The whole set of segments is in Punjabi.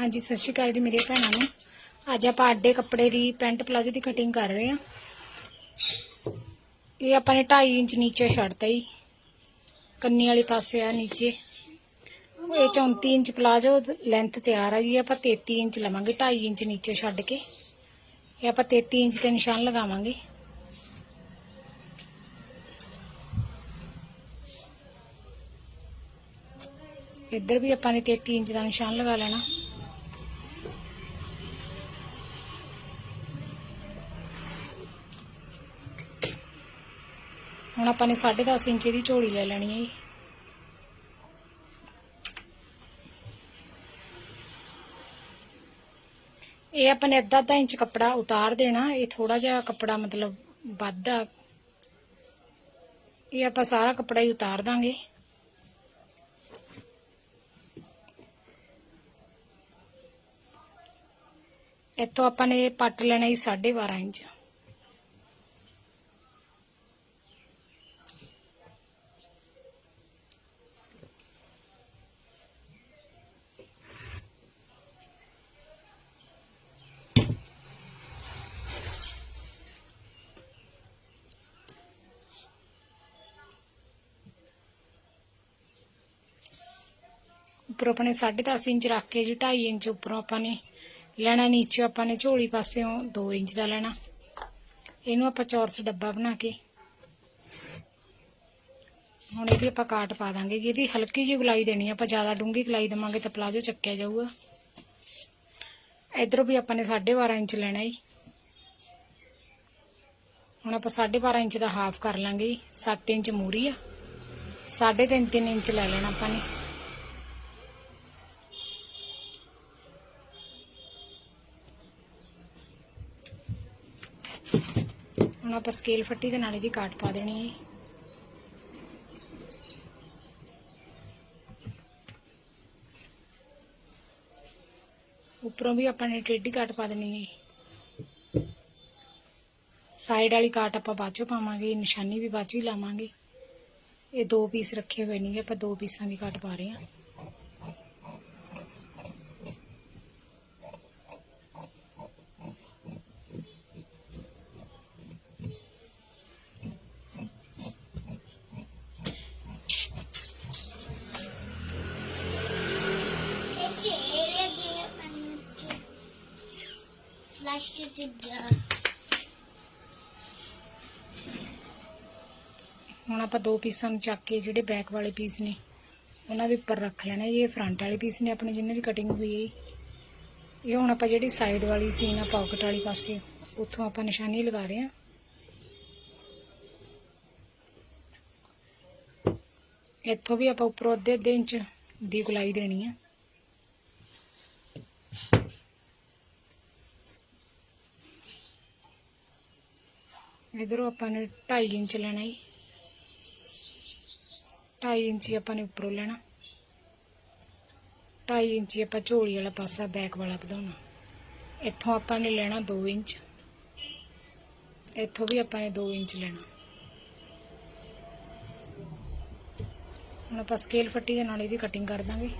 ਹਾਂਜੀ, ਸਤਿ ਸ਼੍ਰੀ ਅਕਾਲ ਜੀ ਮੇਰੇ ਭੈਣਾਂ ਨੂੰ। ਅੱਜ ਆਪਾਂ ਅੱਡੇ ਕੱਪੜੇ ਦੀ ਪੈਂਟ ਪਲਾਜੋ ਦੀ ਕਟਿੰਗ ਕਰ ਰਹੇ ਹਾਂ। ਇਹ ਆਪਾਂ ਨੇ 2.5 ਇੰਚ ਨੀਚੇ ਛੱਡਤਾ ਜੀ। ਕੰਨੀ ਵਾਲੇ ਪਾਸੇ ਆ ਨੀਚੇ। ਇਹ 34 ਇੰਚ ਪਲਾਜੋ ਲੈਂਥ ਤਿਆਰ ਆ ਜੀ। ਆਪਾਂ 33 ਇੰਚ ਲਵਾਂਗੇ 2.5 ਇੰਚ ਨੀਚੇ ਛੱਡ ਕੇ। ਇਹ ਆਪਾਂ 33 ਇੰਚ ਤੇ ਨਿਸ਼ਾਨ ਲਗਾਵਾਂਗੇ। ਇੱਧਰ ਵੀ ਆਪਾਂ ਨੇ 33 ਇੰਚ ਦਾ ਨਿਸ਼ਾਨ ਲਗਾ ਲੈਣਾ। ਹੁਣ ਆਪਾਂ ਨੇ 10.5 ਇੰਚ ਦੀ ਝੋਲੀ ਲੈ ਲੈਣੀ ਹੈ ਜੀ। ਇਹ ਆਪਾਂ ਨੇ ਅੱਧਾ ਅੱਧਾ ਇੰਚ ਕੱਪੜਾ ਉਤਾਰ ਦੇਣਾ, ਇਹ ਥੋੜਾ ਜਿਹਾ ਕੱਪੜਾ ਮਤਲਬ ਵੱਧ ਆ। ਇਹ ਆਪਾਂ ਸਾਰਾ ਕੱਪੜਾ ਹੀ ਉਤਾਰ ਦਾਂਗੇ। ਇੱਥੋਂ ਆਪਾਂ ਨੇ ਪੱਟ ਲੈਣਾ ਹੀ 12.5 ਇੰਚ। ਉੱਪਰੋਂ ਆਪਣੇ 10.5 ਇੰਚ ਰੱਖ ਕੇ ਜੀ 2.5 ਇੰਚ ਉੱਪਰੋਂ ਆਪਾਂ ਨੇ ਲੈਣਾ, ਨੀਚੇ ਆਪਾਂ ਨੇ ਝੋਲੀ ਪਾਸਿਓਂ 2 ਇੰਚ ਦਾ ਲੈਣਾ। ਇਹਨੂੰ ਆਪਾਂ ਚੌਰਸ ਡੱਬਾ ਬਣਾ ਕੇ ਹੁਣ ਇਹਦੀ ਆਪਾਂ ਕਾਟ ਪਾ ਦਾਂਗੇ ਜਿਹਦੀ ਹਲਕੀ ਜਿਹੀ ਗੁਲਾਈ ਦੇਣੀ ਆਪਾਂ ਜ਼ਿਆਦਾ ਡੂੰਗੀ ਗੁਲਾਈ ਦੇਵਾਂਗੇ ਤਾਂ ਪਲਾਜੋ ਚੱਕਿਆ ਜਾਊਗਾ। ਇਧਰੋਂ ਵੀ ਆਪਾਂ ਨੇ 12.5 ਇੰਚ ਲੈਣਾ ਜੀ। ਹੁਣ ਆਪਾਂ 12.5 ਇੰਚ ਦਾ ਹਾਫ ਕਰ ਲਾਂਗੇ 7 ਇੰਚ ਮੂਰੀ ਆ। 3.5 3 ਇੰਚ ਲੈ ਲੈਣਾ ਆਪਾਂ ਨੇ। ਹੁਣ ਆਪਾਂ ਸਕੇਲ ਫੱਟੀ ਦੇ ਨਾਲ ਇਹਦੀ ਕਾਟ ਪਾ ਦੇਣੀ ਹੈ। ਉੱਪਰੋਂ ਵੀ ਆਪਾਂ ਨੇ ਟੇਢੀ ਕਾਟ ਪਾ ਦੇਣੀ ਹੈ। ਸਾਈਡ ਵਾਲੀ ਕਾਟ ਆਪਾਂ ਬਾਅਦ ਚੋਂ ਪਾਵਾਂਗੇ ਨਿਸ਼ਾਨੀ ਵੀ ਬਾਅਦ ਚੋਂ ਹੀ ਲਾਵਾਂਗੇ। ਇਹ ਦੋ ਪੀਸ ਰੱਖੇ ਹੋਏ ਨੇਗੇ, ਆਪਾਂ ਦੋ ਪੀਸਾਂ ਦੀ ਕਾਟ ਪਾ ਰਹੇ ਹਾਂ। ਹੁਣ ਆਪਾਂ ਦੋ ਪੀਸਾਂ ਨੂੰ ਚੱਕ ਕੇ ਜਿਹੜੇ ਬੈਕ ਵਾਲੇ ਪੀਸ ਨੇ, ਉਹਨਾਂ ਦੇ ਉੱਪਰ ਰੱਖ ਲੈਣਾ ਇਹ ਫਰੰਟ ਵਾਲੇ ਪੀਸ ਨੇ ਆਪਣੇ ਜਿਨ੍ਹਾਂ ਦੀ ਕਟਿੰਗ ਹੋਈ ਹੈ ਇਹ ਹੁਣ ਆਪਾਂ ਜਿਹੜੀ ਸਾਈਡ ਵਾਲੀ ਸੀ ਨਾ ਪਾਕਟ ਵਾਲੀ ਪਾਸੇ, ਉੱਥੋਂ ਆਪਾਂ ਨਿਸ਼ਾਨੀ ਲਗਾ ਰਹੇ ਹਾਂ। ਇੱਥੋਂ ਵੀ ਆਪਾਂ ਉੱਪਰੋਂ ਅੱਧੇ ਅੱਧੇ ਇੰਚ ਦੀ ਗੁਲਾਈ ਦੇਣੀ ਹੈ ਇਧਰੋਂ ਆਪਾਂ ਨੇ 2.5 ਇੰਚ ਲੈਣਾ ਜੀ। 2.5 ਇੰਚੀ ਆਪਾਂ ਨੇ ਉੱਪਰੋਂ ਲੈਣਾ। 2.5 ਇੰਚੀ ਆਪਾਂ ਝੋਲੀ ਵਾਲਾ ਪਾਸਾ ਬੈਕ ਵਾਲਾ ਵਧਾਉਣਾ। ਇੱਥੋਂ ਆਪਾਂ ਨੇ ਲੈਣਾ 2 ਇੰਚ। ਇੱਥੋਂ ਵੀ ਆਪਾਂ ਨੇ 2 ਇੰਚ ਲੈਣਾ। ਹੁਣ ਆਪਾਂ ਸਕੇਲ ਫੱਟੀ ਦੇ ਨਾਲ ਇਹਦੀ ਕਟਿੰਗ ਕਰ ਦਾਂਗੇ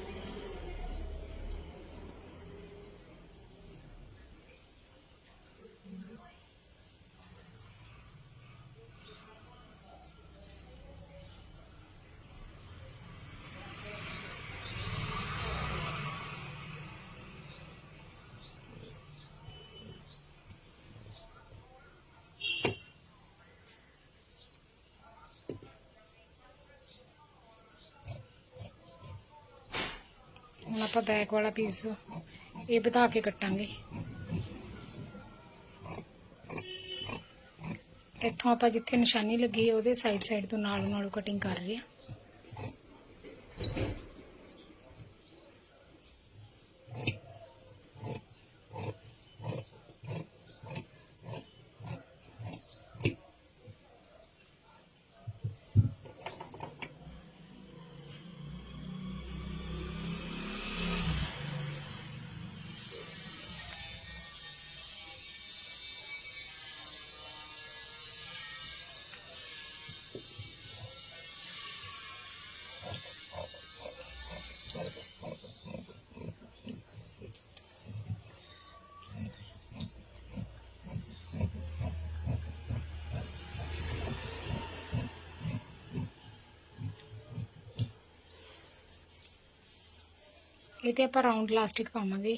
ਹੁਣ ਆਪਾਂ ਬੈਕ ਵਾਲਾ ਪੀਸ ਇਹ ਵਧਾ ਕੇ ਕੱਟਾਂਗੇ। ਇੱਥੋਂ ਆਪਾਂ ਜਿੱਥੇ ਨਿਸ਼ਾਨੀ ਲੱਗੀ ਹੈ, ਉਹਦੇ ਸਾਈਡ ਸਾਈਡ ਤੋਂ ਨਾਲ ਨਾਲੋਂ ਕਟਿੰਗ ਕਰ ਰਹੇ ਹਾਂ। ਇਹ ਤੇ ਆਪਾਂ ਰਾਉਂਡ ਇਲਾਸਟਿਕ ਪਾਵਾਂਗੇ।